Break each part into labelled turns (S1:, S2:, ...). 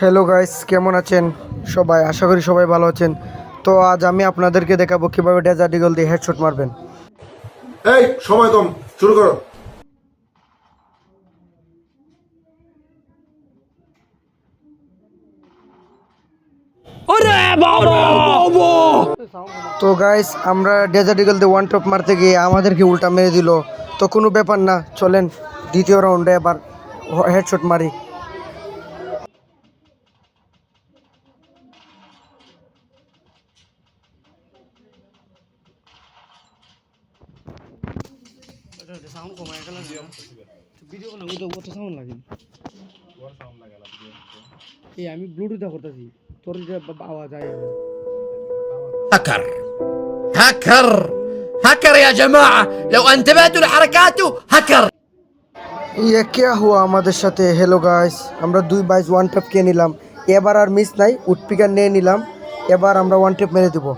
S1: Hello guys কেমন আছেন? সবাই আশা করি সবাই ভালো আছেন। তো আজ আমি আপনাদেরকে দেখাবো কীভাবে ডেজার্ট ইগল দিয়ে হেডশট মারবেন।
S2: এই সময় কম শুরু করো।
S1: তো গাইস আমরা ডেজার্ট ইগল দিয়ে ওয়ান টপ মারতে গিয়ে আমাদেরকে উল্টা মেরে দিল। তো কোনো ব্যাপার না চলেন দ্বিতীয় রাউন্ডে এবার হেডশট মারি। এই আমি ব্লুটুথ করতেছি তোর যে আওয়াজ আয়
S3: هكر هكر هكر يا جماعة لو انتبهتوا لحركاته هكر
S1: ইয়ে কে হুয়া আমাদের সাথে হ্যালো গাইস আমরা দুই বাইস ওয়ান ট্যাপ কে নিলাম এবার আর মিস নাই উডপিকার নিয়ে নিলাম এবার আমরা ওয়ান ট্যাপ মেরে দেবো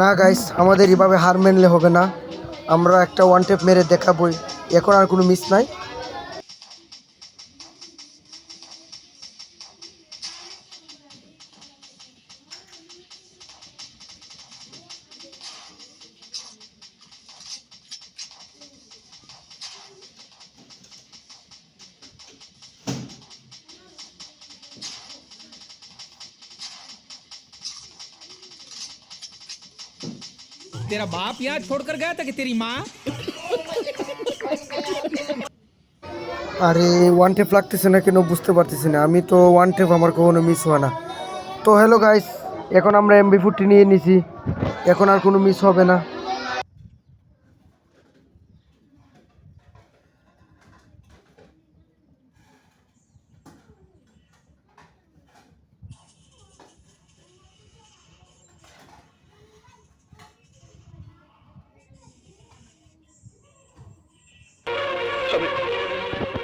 S1: না গাইস আমাদের এভাবে হার মেনলে হবে না। আমরা একটা ওয়ান টেপ মেরে দেখাবই। এখন আর কোনো মিস নাই।
S4: तेरा बाप यहाँ छोड़कर गया था कि तेरी माँ
S1: আরে ওয়ান টেপ লাগতেছে না কেন বুঝতে পারতেছি না আমি তো ওয়ান টেপ আমার কখনো মিস হয় না তো হ্যালো গাইস এখন আমরা এমবি ফুটটি নিয়ে নিছি এখন আর কোনো মিস হবে না